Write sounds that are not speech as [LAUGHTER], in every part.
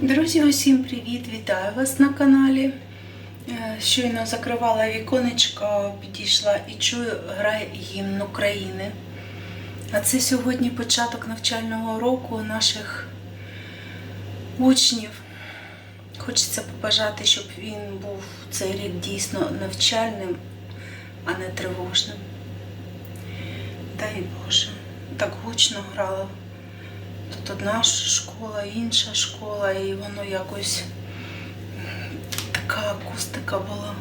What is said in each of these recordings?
Друзі, усім привіт! Вітаю вас на каналі. Е, Щойно закривала віконечко, підійшла і чую, грає гімн України. А це сьогодні початок навчального року наших учнів. Хочеться побажати, щоб він був цей рік дійсно навчальним, а не тривожним. Дай Боже, так гучно грало. Тут одна школа, інша школа, і воно якось така акустика була.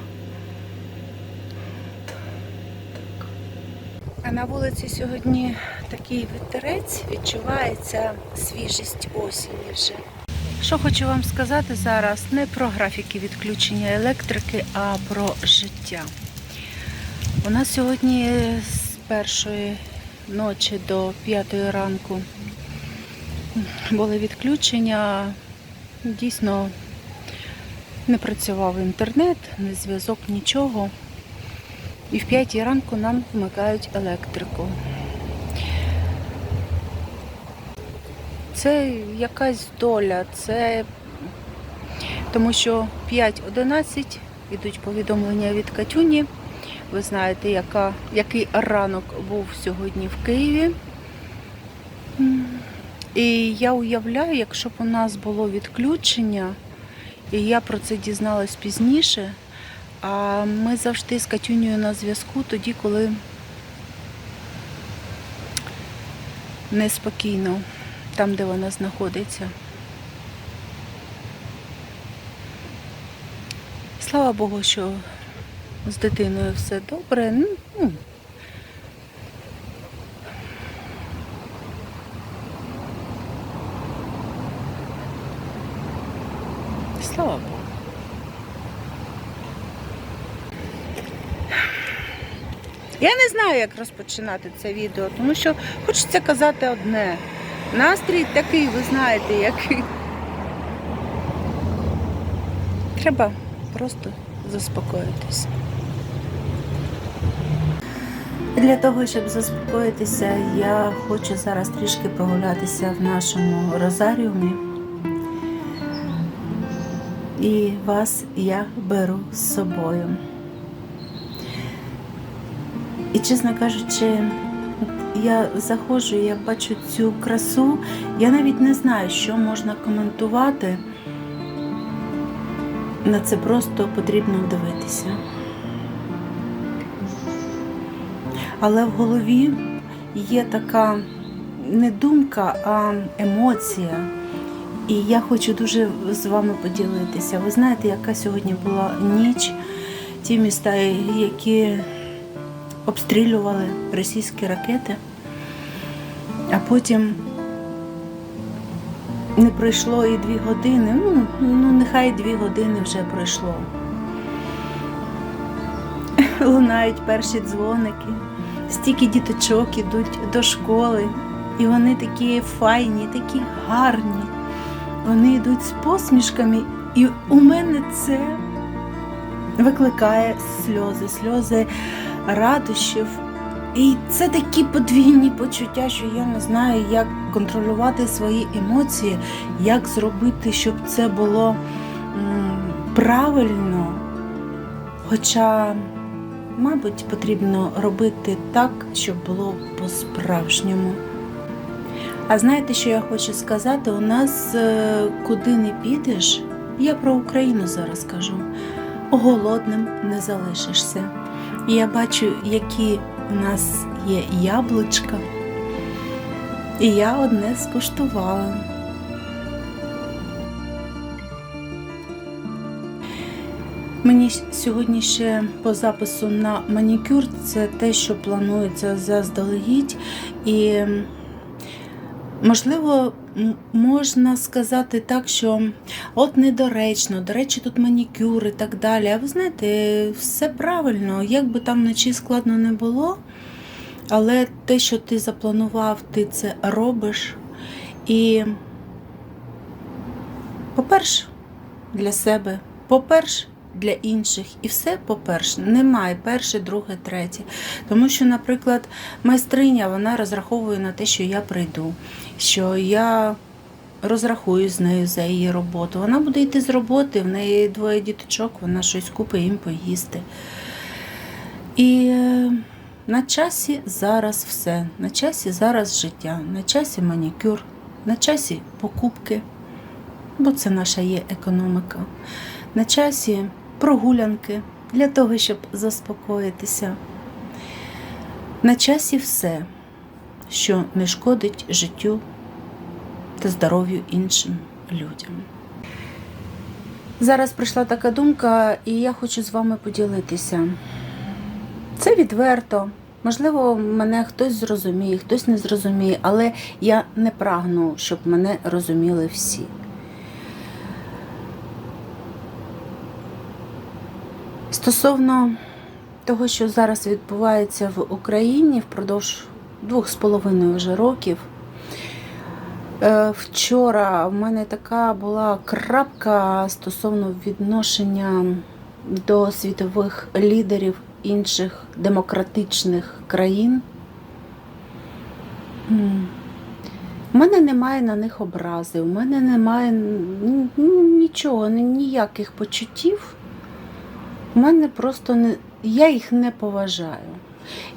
А на вулиці сьогодні такий вітерець, відчувається свіжість осені вже. Що хочу вам сказати зараз не про графіки відключення електрики, а про життя. У нас сьогодні з першої ночі до п'ятої ранку були відключення. Дійсно не працював інтернет, не зв'язок, нічого. І в п'ятій ранку нам вмикають електрику. Це якась доля, це тому що 5.11 ідуть повідомлення від Катюні. Ви знаєте, яка, який ранок був сьогодні в Києві. І я уявляю, якщо б у нас було відключення, і я про це дізналась пізніше, а ми завжди з Катюнею на зв'язку тоді, коли неспокійно, там, де вона знаходиться. Слава Богу, що з дитиною все добре. Ну, Слава Богу. Я не знаю, як розпочинати це відео, тому що хочеться казати одне. Настрій такий, ви знаєте, який. Треба просто заспокоїтися. Для того, щоб заспокоїтися, я хочу зараз трішки прогулятися в нашому розаріумі. І вас я беру з собою. І, чесно кажучи, я заходжу, я бачу цю красу, я навіть не знаю, що можна коментувати. На це просто потрібно дивитися. Але в голові є така не думка, а емоція. І я хочу дуже з вами поділитися. Ви знаєте, яка сьогодні була ніч, ті міста, які обстрілювали російські ракети, а потім не пройшло і дві години. Ну, ну нехай дві години вже пройшло. [LAUGHS] Лунають перші дзвоники, стільки діточок ідуть до школи, і вони такі файні, такі гарні. Вони йдуть з посмішками, і у мене це викликає сльози, сльози радощів. І це такі подвійні почуття, що я не знаю, як контролювати свої емоції, як зробити, щоб це було правильно. Хоча, мабуть, потрібно робити так, щоб було по-справжньому. А знаєте, що я хочу сказати? У нас е, куди не підеш, я про Україну зараз кажу, голодним не залишишся. І я бачу, які у нас є яблучка. І я одне скуштувала. Мені сьогодні ще по запису на манікюр це те, що планується заздалегідь. І Можливо, можна сказати так, що от недоречно, до речі, тут манікюр і так далі. А ви знаєте, все правильно, як би там вночі складно не було, але те, що ти запланував, ти це робиш. І, по-перше, для себе, по-перше, для інших. І все, по-перше, немає перше, друге, третє. Тому що, наприклад, майстриня вона розраховує на те, що я прийду, що я розрахуюсь з нею за її роботу. Вона буде йти з роботи, в неї двоє діточок, вона щось купить їм поїсти. І е, на часі зараз все. На часі зараз життя, на часі манікюр, на часі покупки, бо це наша є економіка. На часі прогулянки для того, щоб заспокоїтися. На часі все, що не шкодить життю та здоров'ю іншим людям. Зараз прийшла така думка, і я хочу з вами поділитися. Це відверто. Можливо, мене хтось зрозуміє, хтось не зрозуміє, але я не прагну, щоб мене розуміли всі. Стосовно того, що зараз відбувається в Україні впродовж двох з половиною вже років. Е, Вчора в мене така була крапка стосовно відношення до світових лідерів інших демократичних країн. У мене немає на них образи, у мене немає нічого, ніяких почуттів. У мене просто не. Я їх не поважаю.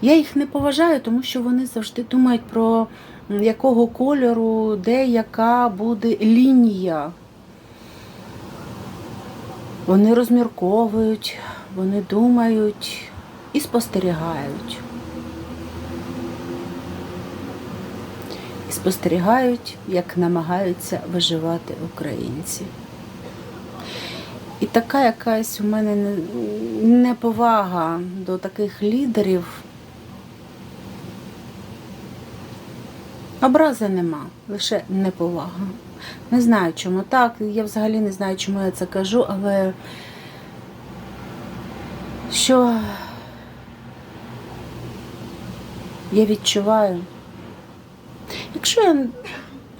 Я їх не поважаю, тому що вони завжди думають про якого кольору, де яка буде лінія. Вони розмірковують, вони думають і спостерігають. І спостерігають, як намагаються виживати українці. І така якась у мене неповага до таких лідерів. Образи нема, лише неповага. Не знаю, чому так. Я взагалі не знаю, чому я це кажу, але що я відчуваю. Якщо я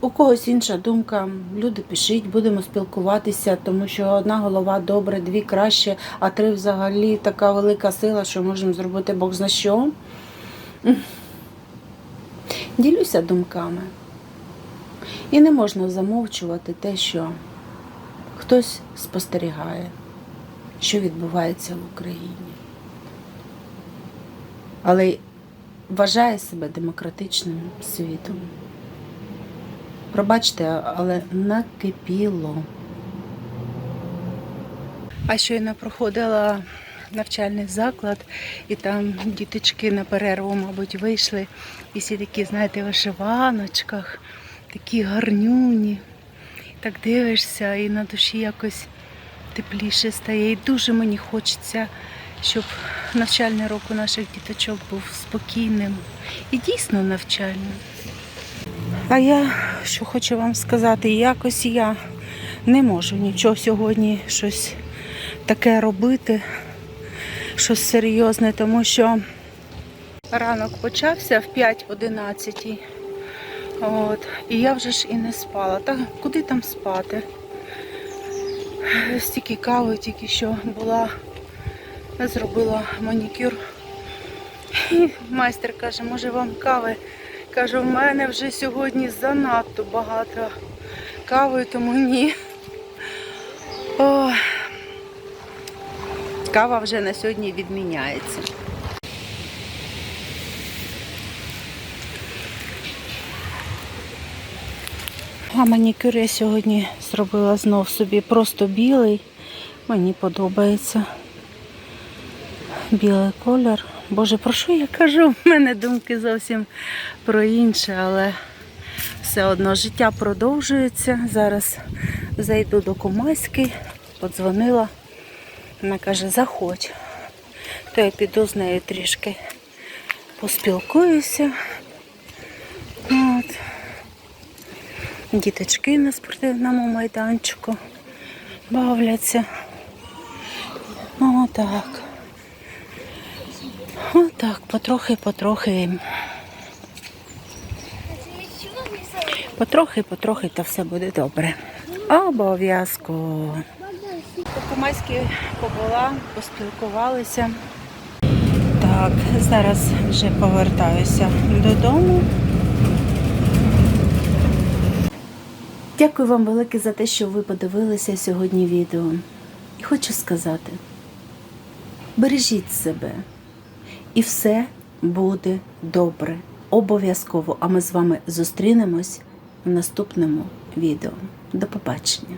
у когось інша думка, люди пишіть, будемо спілкуватися, тому що одна голова добре, дві краще, а три взагалі така велика сила, що можемо зробити Бог зна що. Ділюся думками. І не можна замовчувати те, що хтось спостерігає, що відбувається в Україні. Але вважає себе демократичним світом. Пробачте, але накипіло. А щойно проходила навчальний заклад, і там діточки на перерву, мабуть, вийшли. І всі такі, знаєте, вишиваночках, такі гарнюні. Так дивишся, і на душі якось тепліше стає. І дуже мені хочеться, щоб навчальний рок у наших діточок був спокійним і дійсно навчальним. А я що хочу вам сказати, якось я не можу нічого сьогодні щось таке робити, щось серйозне, тому що ранок почався в 5.11. От, і я вже ж і не спала. Та куди там спати? Стільки кави тільки що була, зробила манікюр. І майстер каже, може вам кави? Каже, в мене вже сьогодні занадто багато кави, тому ні. О, кава вже на сьогодні відміняється. А манікюр я сьогодні зробила знов собі просто білий. Мені подобається. Білий колір. Боже, про що я кажу? У мене думки зовсім про інше, але все одно життя продовжується. Зараз зайду до Комайської, подзвонила. Вона каже, заходь. То я піду з нею трішки поспілкуюся. От. Діточки на спортивному майданчику бавляться. Отак. Отак, потрохи-потрохи. Потрохи-потрохи та все буде добре. Обов'язково. По побула, поспілкувалися. Так, зараз вже повертаюся додому. Дякую вам велике за те, що ви подивилися сьогодні відео. І хочу сказати: бережіть себе, і все буде добре. Обов'язково. А ми з вами зустрінемось в наступному відео. До побачення!